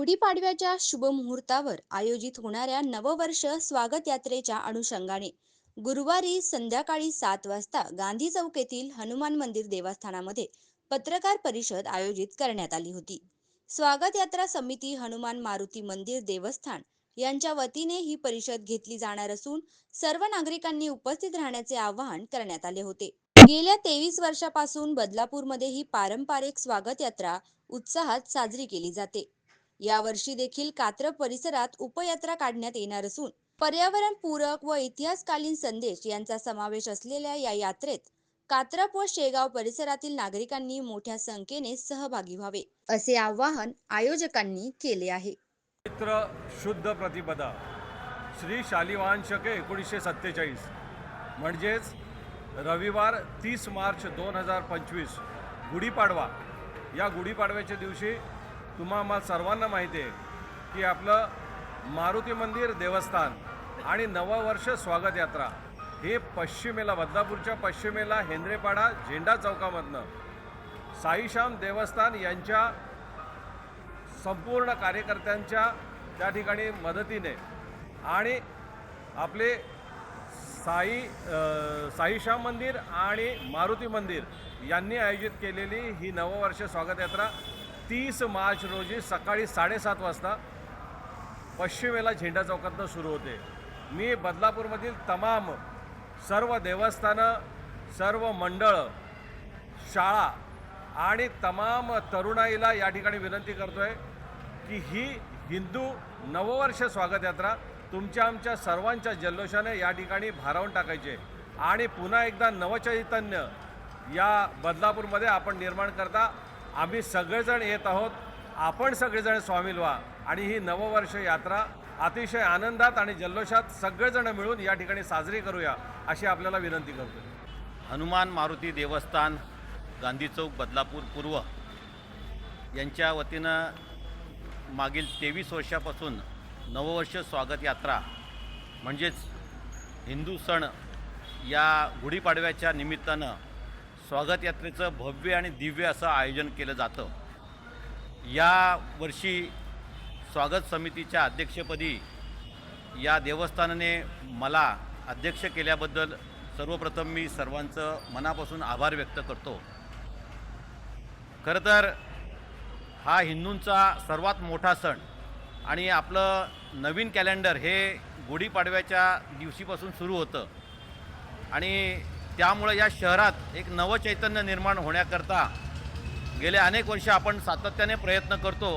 गुढीपाडव्याच्या शुभ मुहूर्तावर आयोजित होणाऱ्या नववर्ष स्वागत यात्रेच्या अनुषंगाने गुरुवारी संध्याकाळी सात वाजता गांधी चौक येथील हनुमान मंदिर देवस्थानामध्ये पत्रकार परिषद आयोजित करण्यात आली होती. स्वागत यात्रा समिती हनुमान मारुती मंदिर देवस्थान यांच्या वतीने ही परिषद घेतली जाणार असून सर्व नागरिकांनी उपस्थित राहण्याचे आवाहन करण्यात आले होते. गेल्या तेवीस वर्षापासून बदलापूरमध्ये ही पारंपरिक स्वागत यात्रा उत्साहात साजरी केली जाते. यावर्षी देखील कात्रप परिसरात उपयात्रा काढण्यात येणार असून पर्यावरण पूरक व इतिहासकालीन संदेश यांचा समावेश असलेल्या या यात्रेत कात्रप व शेगाव परिसरातील नागरिकांनी मोठ्या संख्येने सहभागी व्हावे असे आवाहन आयोजकांनी केले आहे. मित्र शुद्ध प्रतिपदा श्री शालिवाहन शके एकोणीसशे सत्तेचाळीस. म्हणजेच रविवार तीस मार्च दोन हजार पंचवीस गुढीपाडवा. या गुढीपाडव्याच्या दिवशी तुम्हा आम्हाला सर्वांना माहिती आहे की आपलं मारुती मंदिर देवस्थान आणि नववर्ष स्वागत यात्रा हे पश्चिमेला बदलापूरच्या पश्चिमेला हेंद्रेपाडा झेंडा चौकामधनं साईश्याम देवस्थान यांच्या संपूर्ण कार्यकर्त्यांच्या त्या ठिकाणी मदतीने आणि आपले साई साईश्याम मंदिर आणि मारुती मंदिर यांनी आयोजित केलेली ही नववर्ष स्वागत यात्रा तीस मार्च रोजी सकाळी साडेसात वाजता पश्चिमेला झेंडा चौकातनं सुरू होते. मी बदलापूरमधील तमाम सर्व देवस्थानं सर्व मंडळं शाळा आणि तमाम तरुणाईला या ठिकाणी विनंती करतो आहे की ही हिंदू नववर्ष स्वागत यात्रा तुमच्या आमच्या सर्वांच्या जल्लोषाने या ठिकाणी भारावून टाकायचे आणि पुन्हा एकदा नवचैतन्य या बदलापूरमध्ये आपण निर्माण करता. आम्ही सगळेजण येत आहोत. आपण सगळेजण स्वामील व्हा. आणि ही नववर्ष यात्रा अतिशय आनंदात आणि जल्लोषात सगळेजण मिळून या ठिकाणी साजरी करूया अशी आपल्याला विनंती करतो हनुमान मारुती देवस्थान गांधी चौक बदलापूर पूर्व यांच्या वतीनं मागील तेवीस वर्षापासून नववर्ष स्वागत यात्रा म्हणजेच हिंदू सण या गुढीपाडव्याच्या निमित्तानं स्वागत यात्रेचं भव्य आणि दिव्य असं आयोजन केलं जातं. या वर्षी स्वागत समितीच्या अध्यक्षपदी या देवस्थानाने मला अध्यक्ष केल्याबद्दल सर्वप्रथम मी सर्वांचं मनापासून आभार व्यक्त करतो. खरं तर हा हिंदूंचा सर्वात मोठा सण आणि आपलं नवीन कॅलेंडर हे गुढीपाडव्याच्या दिवशीपासून सुरू होतं. आणि त्यामुळं या शहरात एक नवचैतन्य निर्माण होण्याकरता गेले अनेक वर्ष आपण सातत्याने प्रयत्न करतो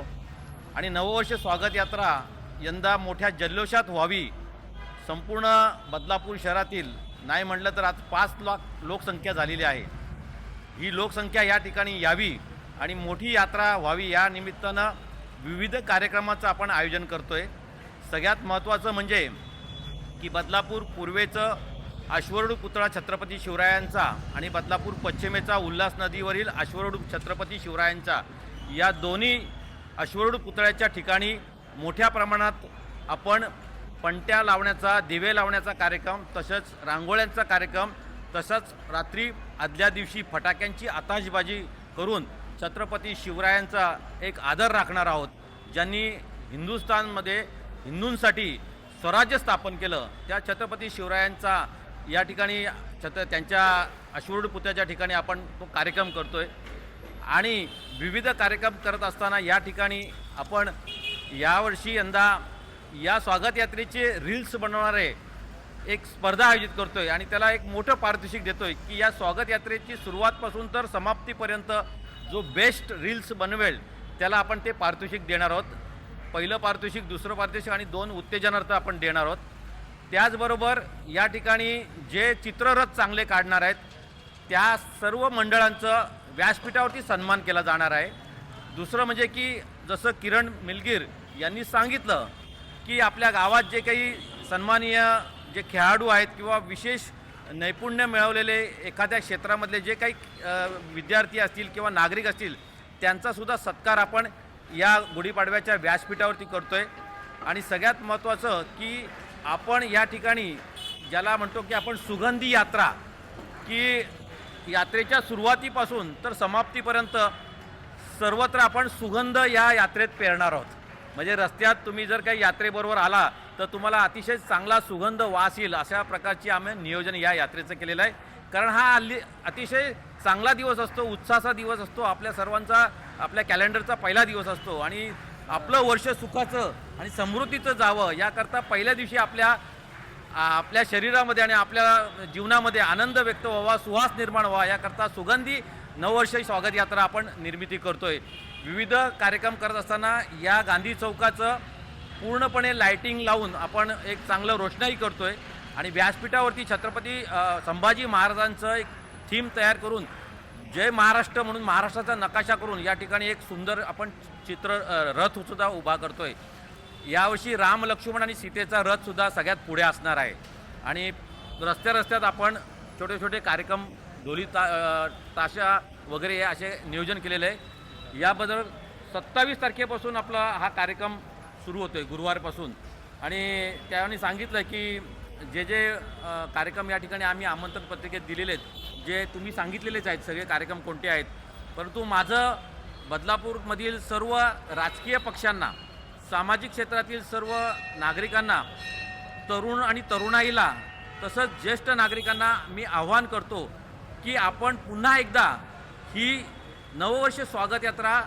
आणि नववर्ष स्वागत यात्रा यंदा मोठ्या जल्लोषात व्हावी. संपूर्ण बदलापूर शहरातील नाही म्हटलं तर आज पाच लाख लोकसंख्या झालेली आहे. ही लोकसंख्या या ठिकाणी यावी आणि मोठी यात्रा व्हावी या निमित्तानं विविध कार्यक्रमाचं आपण आयोजन करतो आहे सगळ्यात महत्त्वाचं म्हणजे की बदलापूर पूर्वेचं अश्वरूढ पुतळा छत्रपती शिवरायांचा आणि बदलापूर पश्चिमेचा उल्हास नदीवरील अश्वरूढ छत्रपती शिवरायांचा. या दोन्ही अश्वरूढ पुतळ्याच्या ठिकाणी मोठ्या प्रमाणात आपण पणत्या लावण्याचा दिवे लावण्याचा कार्यक्रम तसंच रांगोळ्यांचा कार्यक्रम तसंच रात्री आदल्या दिवशी फटाक्यांची आताशबाजी करून छत्रपती शिवरायांचा एक आदर राखणार आहोत. ज्यांनी हिंदुस्थानमध्ये हिंदूंसाठी स्वराज्य स्थापन केलं त्या छत्रपती शिवरायांचा या ठिकाणी छत्र त्यांच्या अश्वरूढ पुत्याच्या ठिकाणी आपण तो कार्यक्रम करतो आहे आणि विविध कार्यक्रम करत असताना या ठिकाणी आपण यावर्षी यंदा या स्वागत यात्रेचे रील्स बनवणारे एक स्पर्धा आयोजित करतो आहे आणि त्याला एक मोठं पारितोषिक देतो आहे की या स्वागत यात्रेची सुरुवातपासून तर समाप्तीपर्यंत जो बेस्ट रील्स बनवेल त्याला आपण ते पारितोषिक देणार आहोत. पहिलं पारितोषिक दुसरं पारितोषिक आणि दोन उत्तेजनार्थ आपण देणार आहोत. त्याचबरोबर या ठिकाणी जे चित्ररथ चांगले काढणार आहेत त्या सर्व मंडळांचं व्यासपीठावरती सन्मान केला जाणार आहे. दुसरं म्हणजे की जसं किरण मिलगीर यांनी सांगितलं की आपल्या गावात जे काही सन्माननीय जे खेळाडू आहेत किंवा विशेष नैपुण्य मिळवलेले एखाद्या क्षेत्रामधले जे काही विद्यार्थी असतील किंवा नागरिक असतील त्यांचासुद्धा सत्कार आपण या गुढीपाडव्याच्या व्यासपीठावरती करतो आहे आणि सगळ्यात महत्त्वाचं की आपण या ठिकाणी ज्याला म्हणतो की आपण सुगंधी यात्रा की यात्रेच्या सुरुवातीपासून तर समाप्तीपर्यंत सर्वत्र आपण सुगंध या यात्रेत पेरणार आहोत. म्हणजे रस्त्यात तुम्ही जर काही यात्रेबरोबर आला तर तुम्हाला अतिशय चांगला सुगंध वास येईल अशा प्रकारची आम्ही नियोजन या यात्रेचं केलेलं आहे. कारण हा हल्ली अतिशय चांगला दिवस असतो उत्साहाचा दिवस असतो आपल्या सर्वांचा आपल्या कॅलेंडरचा पहिला दिवस असतो. आणि आपलं वर्ष सुखाचं आणि समृद्धीचं जावं याकरता पहिल्या दिवशी आपल्या आपल्या शरीरामध्ये आणि आपल्या जीवनामध्ये आनंद व्यक्त व्हावा सुहास निर्माण व्हावा याकरता सुगंधी नववर्ष स्वागत यात्रा आपण निर्मिती करतो आहे विविध कार्यक्रम करत असताना या गांधी चौकाचं पूर्णपणे लायटिंग लावून आपण एक चांगलं रोषणाई करतो आहे आणि व्यासपीठावरती छत्रपती संभाजी महाराजांचं एक थीम तयार करून जय महाराष्ट्र म्हणून महाराष्ट्राचा नकाशा करून या ठिकाणी एक सुंदर आपण चित्र रथसुद्धा उभा करतोय. यावर्षी राम लक्ष्मण आणि सीतेचा रथसुद्धा सगळ्यात पुढे असणार आहे. आणि रस्त्या रस्त्यात आपण छोटे छोटे कार्यक्रम ढोली ता ताशा वगैरे हे असे नियोजन केलेलं आहे. याबद्दल सत्तावीस तारखेपासून आपला हा कार्यक्रम सुरू होतो आहे गुरुवारपासून. आणि त्याने सांगितलं की जे जे कार्यक्रम या ठिकाणी आम्ही आमंत्रण पत्रिकेत दिलेले आहेत जे तुम्ही सांगितलेलेच आहेत सगळे कार्यक्रम कोणते आहेत परंतु माझं बदलापूरमधील सर्व राजकीय पक्षांना सामाजिक क्षेत्रातील सर्व नागरिकांना तरुण आणि तरुणाईला तसंच ज्येष्ठ नागरिकांना मी आव्हान करतो की आपण पुन्हा एकदा ही नववर्ष स्वागत यात्रा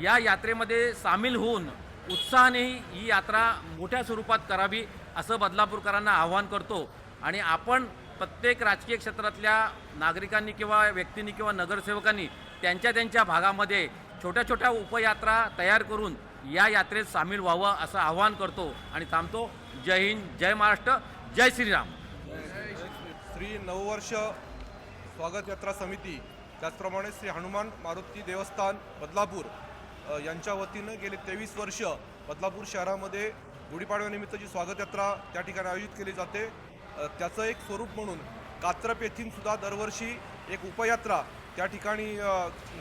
या यात्रेमध्ये सामील होऊन उत्साहाने ही यात्रा मोठ्या स्वरूपात करावी असं बदलापूरकरांना आव्हान करतो. आणि आपण प्रत्येक राजकीय क्षेत्रातल्या नागरिकांनी किंवा व्यक्तींनी किंवा नगरसेवकांनी त्यांच्या त्यांच्या भागामध्ये छोट्या छोट्या उपयात्रा तयार करून या यात्रेत सामील व्हावं असं आवाहन करतो आणि थांबतो. जय हिंद जय महाराष्ट्र जय श्रीराम. श्री नववर्ष स्वागत यात्रा समिती त्याचप्रमाणे श्री हनुमान मारुती देवस्थान बदलापूर यांच्या वतीनं गेले तेवीस वर्ष बदलापूर शहरामध्ये गुढीपाडव्यानिमित्त जी स्वागत यात्रा त्या ठिकाणी आयोजित केली जाते. त्याचं एक स्वरूप म्हणून कात्रप येथीनसुद्धा दरवर्षी एक उपयात्रा त्या ठिकाणी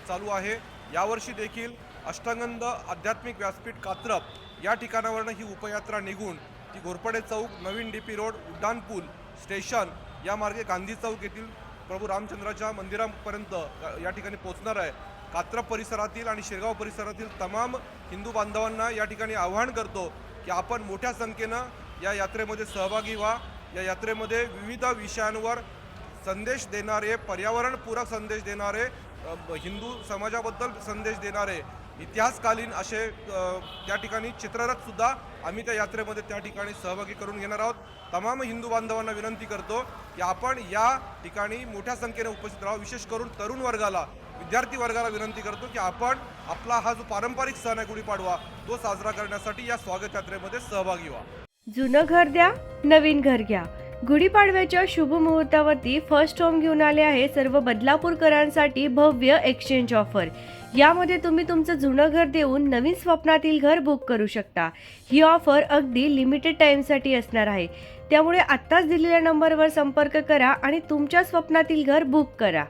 चालू आहे. यावर्षी देखील अष्टांगंद आध्यात्मिक व्यासपीठ कात्रप या ठिकाणावरनं ही उपयात्रा निघून ती घोरपडे चौक नवीन डी पी रोड उड्डाणपूल स्टेशन या मार्गे गांधी चौक येथील प्रभू रामचंद्राच्या मंदिरापर्यंत या ठिकाणी पोहोचणार आहे. कात्रप परिसरातील आणि शिरगाव परिसरातील तमाम हिंदू बांधवांना या ठिकाणी आवाहन करतो की आपण मोठ्या संख्येनं या यात्रेमध्ये सहभागी व्हा. या यात्रेमध्ये विविध विषयांवर संदेश देणारे पर्यावरणपूरक संदेश देणारे हिंदू समाजाबद्दल संदेश देणारे इतिहासकालीन असे त्या ठिकाणी चित्ररथसुद्धा आम्ही त्या यात्रेमध्ये त्या ठिकाणी सहभागी करून घेणार आहोत. तमाम हिंदू बांधवांना विनंती करतो की आपण या ठिकाणी मोठ्या संख्येने उपस्थित राहावं. विशेष करून तरुण वर्गाला विद्यार्थी वर्गाला विनंती करतो की आपण आपला हा जो पारंपरिक सण आहे गुढीपाडवा तो साजरा करण्यासाठी या स्वागत यात्रेमध्ये सहभागी व्हा. जुनं घर द्या नवीन घर घ्या. गुढीपाडव्याच्या शुभ मुहूर्तावरती फर्स्ट होम घेऊन आले आहे सर्व बदलापूरकरांसाठी भव्य एक्सचेंज ऑफर यामध्ये तुम्ही तुमचं जुनं घर देऊन नवीन स्वप्नातील घर बुक करू शकता. ही ऑफर अगदी लिमिटेड टाईमसाठी असणार आहे. त्यामुळे आत्ताच दिलेल्या नंबरवर संपर्क करा आणि तुमच्या स्वप्नातील घर बुक करा.